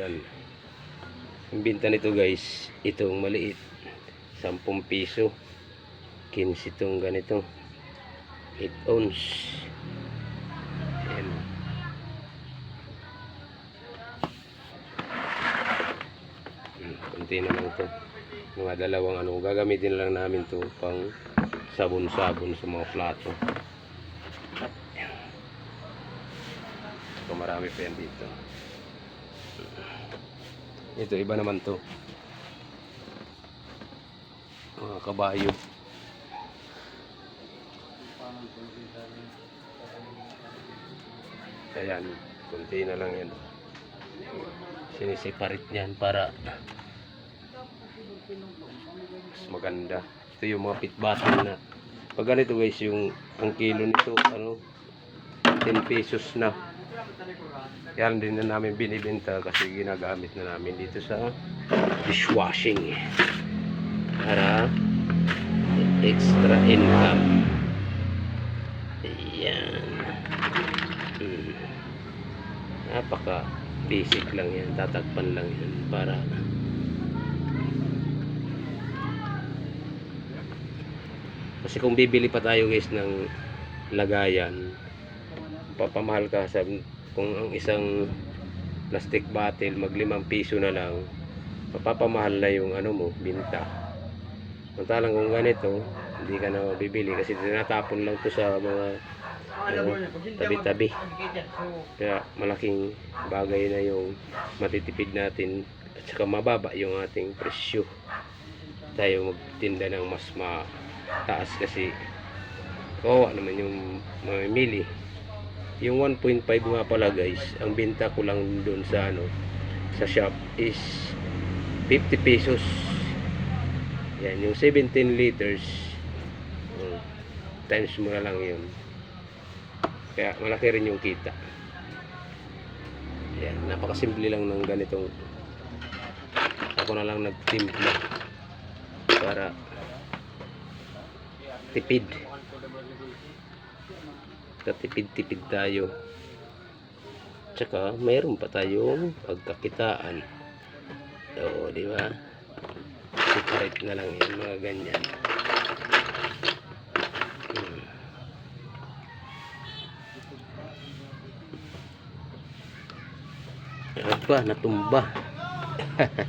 Yan. Ang binta nito guys, itong maliit. 10 piso. 15 itong ganito. 8 ounce. Yan. Hmm, Kunti na lang ito. Mga dalawang ano. Gagamitin lang namin to pang sabon-sabon sa mga plato. Yan. So, marami pa yan dito. Ito, iba naman to. Mga kabayo. Ayan, kunti na lang yan. Sinisiparit niyan para mas maganda. Ito yung mga pit na. Pag ganito guys, yung ang kilo nito, ano, 10 pesos na. Yan din na namin binibenta kasi ginagamit na namin dito sa dishwashing eh. Para extra income. Ayan. Hmm. Napaka basic lang yan. Tatakpan lang yan para kasi kung bibili pa tayo guys ng lagayan papamahal ka sa kung ang isang plastic bottle mag limang piso na lang mapapamahal na yung ano mo binta. Mantalang kung ganito hindi ka na mabibili kasi tinatapon lang to sa mga ano, tabi-tabi. kaya malaking bagay na yung matitipid natin at saka mababa yung ating presyo. Tayo magtinda ng mas mataas kasi kawawa naman yung mamimili yung 1.5 nga pala guys ang benta ko lang doon sa ano sa shop is 50 pesos. Yan yung 17 liters mm, times mo na lang yun. Kaya malaki rin yung kita. Yan napakasimple lang ng ganitong ako na lang nagtimpla para tipid katipid-tipid tayo. Tsaka mayroon pa tayong pagkakitaan. Oo di ba? Separate na lang yan mga ganyan. Hmm. Ano ba natumba.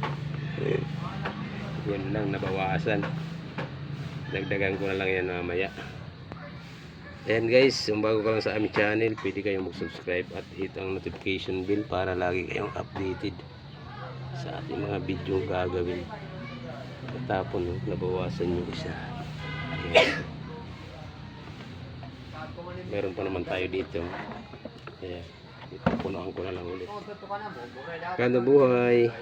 Yun lang nabawasan. Dagdagan ko na lang yan mamaya Ayan guys, kung bago ka lang sa aming channel, pwede kayong mag-subscribe at hit ang notification bell para lagi kayong updated sa ating mga video gagawin. Katapon, no, nabawasan yung isa. Meron pa naman tayo dito. Ayan. Ito, punuhan ko na lang ulit. Ganda buhay!